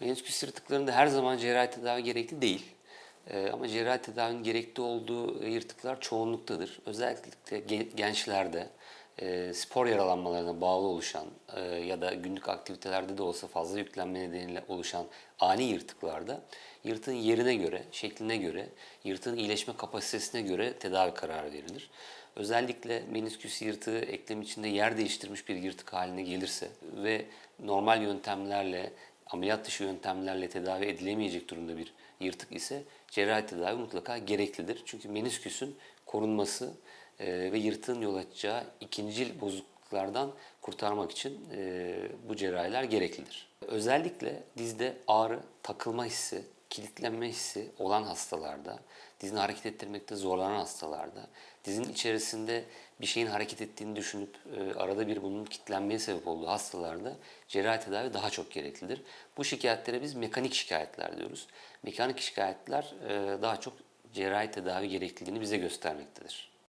Menisküs yırtıklarında her zaman cerrahi tedavi gerekli değil. Ee, ama cerrahi tedavinin gerekli olduğu yırtıklar çoğunluktadır. Özellikle ge- gençlerde e, spor yaralanmalarına bağlı oluşan e, ya da günlük aktivitelerde de olsa fazla yüklenme nedeniyle oluşan ani yırtıklarda yırtığın yerine göre, şekline göre, yırtığın iyileşme kapasitesine göre tedavi kararı verilir. Özellikle menisküs yırtığı eklem içinde yer değiştirmiş bir yırtık haline gelirse ve normal yöntemlerle ameliyat dışı yöntemlerle tedavi edilemeyecek durumda bir yırtık ise cerrahi tedavi mutlaka gereklidir. Çünkü menisküsün korunması e, ve yırtığın yol açacağı ikincil bozukluklardan kurtarmak için e, bu cerrahiler gereklidir. Özellikle dizde ağrı, takılma hissi, kilitlenme hissi olan hastalarda, dizini hareket ettirmekte zorlanan hastalarda, dizin içerisinde bir şeyin hareket ettiğini düşünüp e, arada bir bunun kilitlenmeye sebep olduğu hastalarda cerrahi tedavi daha çok gereklidir. Bu şikayetlere biz mekanik şikayetler diyoruz. Mekanik şikayetler e, daha çok cerrahi tedavi gerekliliğini bize göstermektedir.